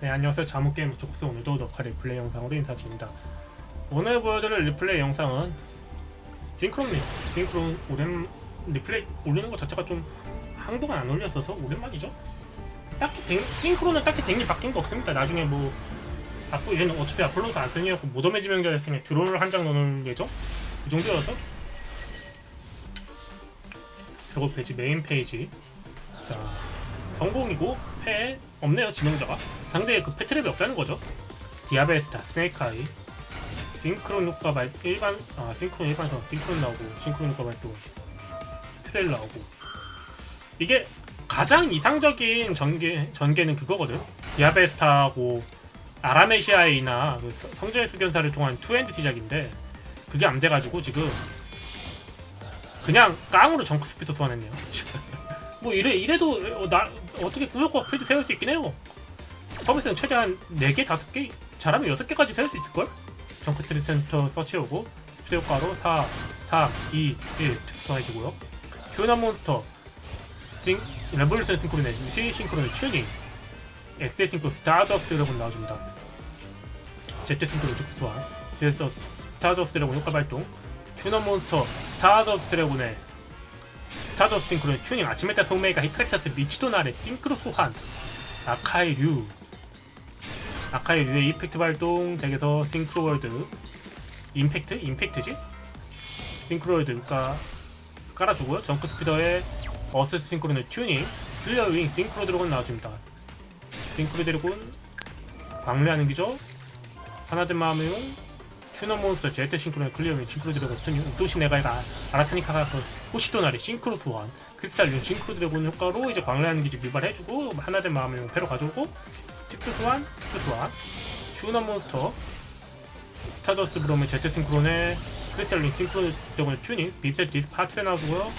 네 안녕하세요. 자무게임 조크스 오늘도 너카리 플레이 영상으로 인사드립니다. 오늘 보여드릴 리플레이 영상은 싱크로입니다 싱크로 오랜 리플레이 올리는 것 자체가 좀 한동안 안 올렸어서 오랜만이죠? 딱히 댕, 싱크로는 딱히 댕이 바뀐 거 없습니다. 나중에 뭐 바꾸 얘는 어차피 아폴로스 안 쓰니까 무덤의 지명자였으니 드롤 한장 넣는 예정? 이 정도여서 저거 페이지 메인 페이지. 자 성공이고 패 없네요 지명자가. 상대의 그 패트랩이 없다는 거죠. 디아베스타 스네이크아이. 싱크론 효과 발 일반 아 싱크론 일반선 싱크론 나오고 싱크론 효과 발동. 트레일 나오고. 이게 가장 이상적인 전개 전개는 그거거든. 디아베스타하고 아라메시아이나 그 서- 성전의 수견사를 통한 투엔드 시작인데 그게 안 돼가지고 지금 그냥 깡으로 정크 스피터 소환했네요. 뭐 이래 이래도 어, 나 어떻게 구역과 필드 세울 수 있긴 해요. 서비스는 최대한 4개, 5개, 잘하면 6개까지 세울 수 있을걸? 정크 트리 센터 서치오고 스피드 효과로 4, 3, 2, 1 특수해주고요. 큐나 몬스터 싱, 레볼루션 싱크로네, 휘 싱크로네 튜닝 엑세 싱크로 스타더스트 드래곤 나와줍니다. 제트 싱크로 특수 소환 제트 스타더스트 드래곤 효과 발동 큐너 몬스터 스타더스트 드래곤의 스타더스 싱크로 튜닝 아침에따 소메이가 히카리사스 미치도 나래 싱크로 소환. 아카이 류. 아카이 류의 이펙트 발동. 덱에서 싱크로 월드. 임팩트? 임팩트지? 싱크로 월드가 깔아주고요. 정크 스피더의 어스 싱크로는 튜닝. 클리어 윙 싱크로 드래곤 나와줍니다. 싱크로 드래곤. 광래하는 기죠? 하나된 마음의 큐너 몬스터 제트 싱크로의 클리어 윙 싱크로 드래곤 튜닝. 우토시 네가이가 아라타니카가 그 호시도나리 싱크로 소환 크리스탈 싱크로 드래곤 효과로 이제 광래하는 기지 밀발해주고 하나된 마음의 패로 가져오고 특수 소환 특수 소환 슈너 몬스터 스타더스 브롬의 제트 싱크론의 크리스탈 싱크로 드래곤 튜닝 비셀 디스 파테레 나오고요.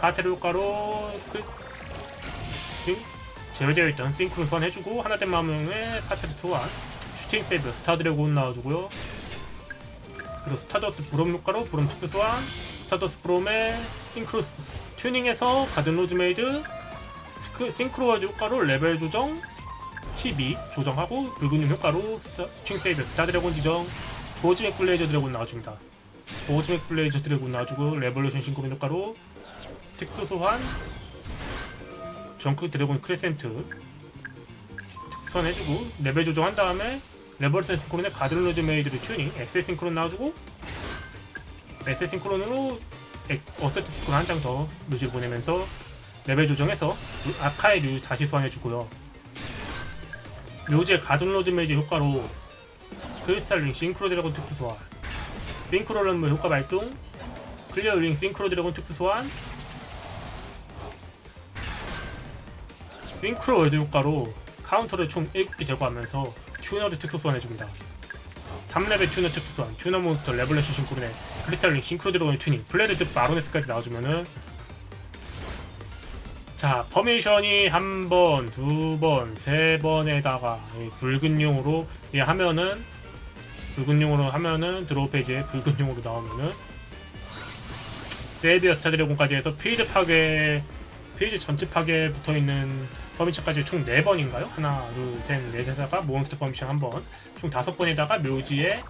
파테레 효과로 그 싱- 제외되어 있던 싱크론 소환해주고 하나된 마음의 파테레 소환 슈팅 세이브 스타 드래곤 나와주고요 그리고 스타더스 브롬 효과로 브롬 특수 소환 스타더스 브롬의 싱크로 튜닝에서 가든 로즈메이드 스크, 싱크로워드 효과로 레벨 조정 12 조정하고 붉은 님 효과로 스- 스팅 세이브. 스타 드래곤 지정. 보즈맥 블레이저 드래곤 나와줍니다. 보즈맥 블레이저 드래곤 나와주고 레볼루션 싱크로 효과로 특수 소환 정크 드래곤 크레센트 특수 소환 해주고 레벨 조정한 다음에 레버스 싱크론의 가든 로즈 메이드를 튜닝 엑셀 싱크론 나와주고 엑셀 싱크론으로 어세트 스크롤 한장 더 뮤즈를 보내면서 레벨 조정해서 아카이 류 다시 소환해주고요. 묘지의 가든로드 메이지 효과로 크리스탈 링 싱크로 드래곤 특수 소환 싱크로런무 효과 발동 클리어 링 싱크로 드래곤 특수 소환 싱크로 월드 효과로 카운터를 총 7개 제거하면서 튜너를 특수 소환해줍니다. 3레벨 튜너 특수 소환 튜너 몬스터 레볼레션 싱크로네 크리스탈링 싱크로 드래곤 튜닝 블레드 마로네스까지 나와주면은 자 퍼미션이 한 번, 두 번, 세 번에다가 이 붉은 용으로 이 하면은 붉은 용으로 하면은 드로우 페이지에 붉은 용으로 나오면은 세비어 스타 드래곤까지 해서 필드 파괴 페이지 전체 파괴 붙어 있는 퍼미션까지 총 4번인가요? 하나, 둘, 셋, 넷에다가 몬스터 퍼미션 한 번, 총 5번에다가 묘지에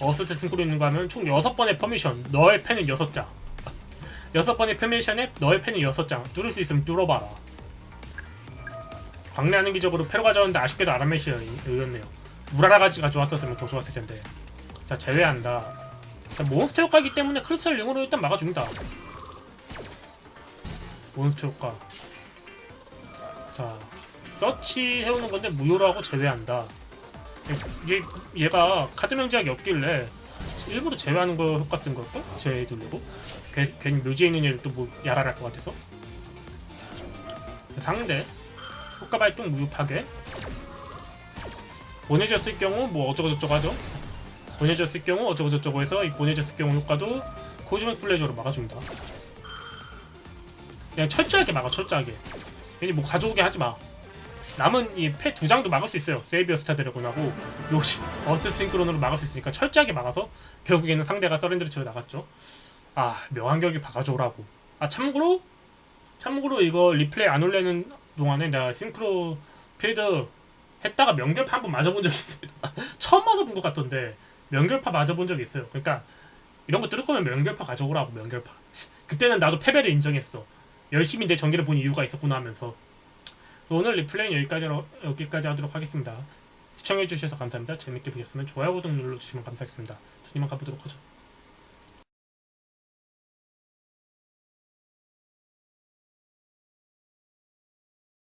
어스트 승구로 있는 거 하면 총 6번의 퍼미션, 너의 펜은 6장. 6번의 퍼미션에 너의 펜은 6장. 뚫을 수 있으면 뚫어봐라. 광래하는 기적으로 패로 가져왔는데 아쉽게도 아라메시아였네요. 무라라가 가져왔었으면 더 좋았을 텐데. 자, 제외한다. 자, 몬스터 효과이기 때문에 크리스탈 링으로 일단 막아줍니다. 몬스터 효과. 자, 서치 해오는 건데 무효로 하고 제외한다. 얘, 얘가 카드 명작이 없길래 일부러 제외하는 거 효과 쓴 걸까? 제외해두려고? 괜- 괜히 묘지에 있는 애를 또뭐 야랄할 것 같아서 상대 효과 발동 무효 파괴 보내졌을 경우 뭐 어쩌고저쩌고 하죠 보내졌을 경우 어쩌고저쩌고 해서 이 보내졌을 경우 효과도 코즈맥 플레저로 막아줍니다 그냥 철저하게 막아 철저하게 괜히 뭐 가져오게 하지마 남은 이 패 두 장도 막을 수 있어요 세이비어 스타 드래곤하고 요시 어스트 싱크론으로 막을 수 있으니까 철저하게 막아서 결국에는 상대가 서렌드를 치러 나갔죠 아 묘한 격이 박아줘라고 아 참고로 참고로 이거 리플레이 안 올리는 동안에 내가 싱크로 필드 했다가 명결파 한 번 맞아본 적이 있습니다. 처음 맞아본 것 같던데 명결파 맞아본 적이 있어요. 그러니까 이런 거 뚫을 거면 명결파 가져오라고 명결파. 그때는 나도 패배를 인정했어. 열심히 내 전기를 본 이유가 있었구나 하면서 오늘 리플레이는 여기까지 여기까지 하도록 하겠습니다. 시청해주셔서 감사합니다. 재밌게 보셨으면 좋아요, 구독 눌러주시면 감사하겠습니다. 저는 이만 가보도록 하죠.